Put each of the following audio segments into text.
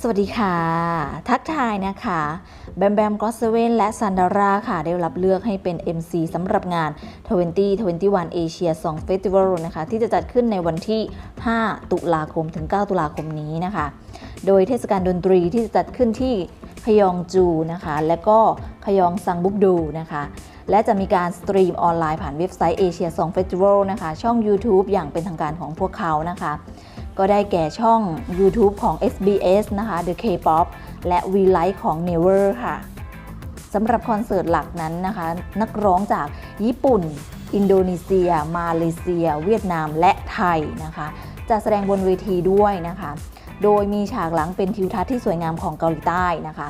สวัสดีค่ะ ทักทายนะคะ แบมแบมกอสเซเว่นและซันดาราค่ะ ได้รับเลือกให้เป็น MC สำหรับงาน 2021 Asia Song Festival นะคะ ที่จะจัดขึ้นในวันที่ 5 ตุลาคมถึง 9 ตุลาคมนี้นะคะ โดยเทศกาลดนตรีที่จะจัดขึ้นที่ขยองจูนะคะ และก็ขยองซังบุกดูนะคะ และจะมีการสตรีมออนไลน์ผ่านเว็บไซต์ Asia Song Festival นะคะ ช่อง YouTube อย่างเป็นทางการของพวกเขานะคะ ก็ได้แก่ช่อง YouTube ของ SBS นะคะ The K-pop และ V Live ของ Never ค่ะสำหรับคอนเสิร์ตหลักนั้นนะคะ นักร้องจากญี่ปุ่น อินโดนีเซีย มาเลเซีย เวียดนามและไทยนะคะ จะแสดงบนเวทีด้วยนะคะ โดยมีฉากหลังเป็นทิวทัศน์ที่สวยงามของเกาหลีใต้นะคะ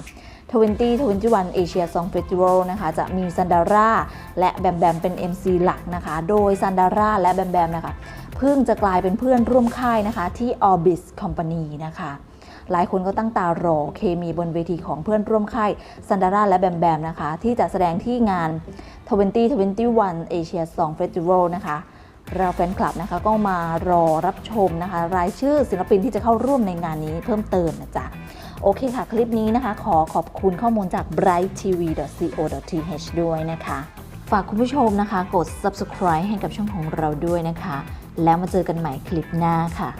2021 Asia Song Festival นะคะ จะมีซันดาร่าและแบมแบมเป็น MC หลักนะคะ โดยซันดาร่าและแบมแบมนะคะ พิ่งจะกลายเป็นเพื่อนร่วมค่ายนะคะที่ Orbis Company นะคะหลายคนก็ตั้งตารอเคมีบนเวทีของเพื่อนร่วมค่ายซันดาร่าและแบมแบมนะคะ ที่จะแสดงที่งาน 2021 Asia Song Festival นะคะเราแฟนคลับนะคะก็มารอรับชมนะคะ รายชื่อศิลปินที่จะเข้าร่วมในงานนี้เพิ่มเติมนะจ๊ะ โอเคค่ะ คลิปนี้นะคะ ขอขอบคุณข้อมูลจาก brighttv.co.th ด้วยนะคะ ฝากคุณผู้ชมนะคะ กด subscribe ให้กับช่องของเราด้วยนะคะ แล้วมาเจอกันใหม่คลิปหน้าค่ะ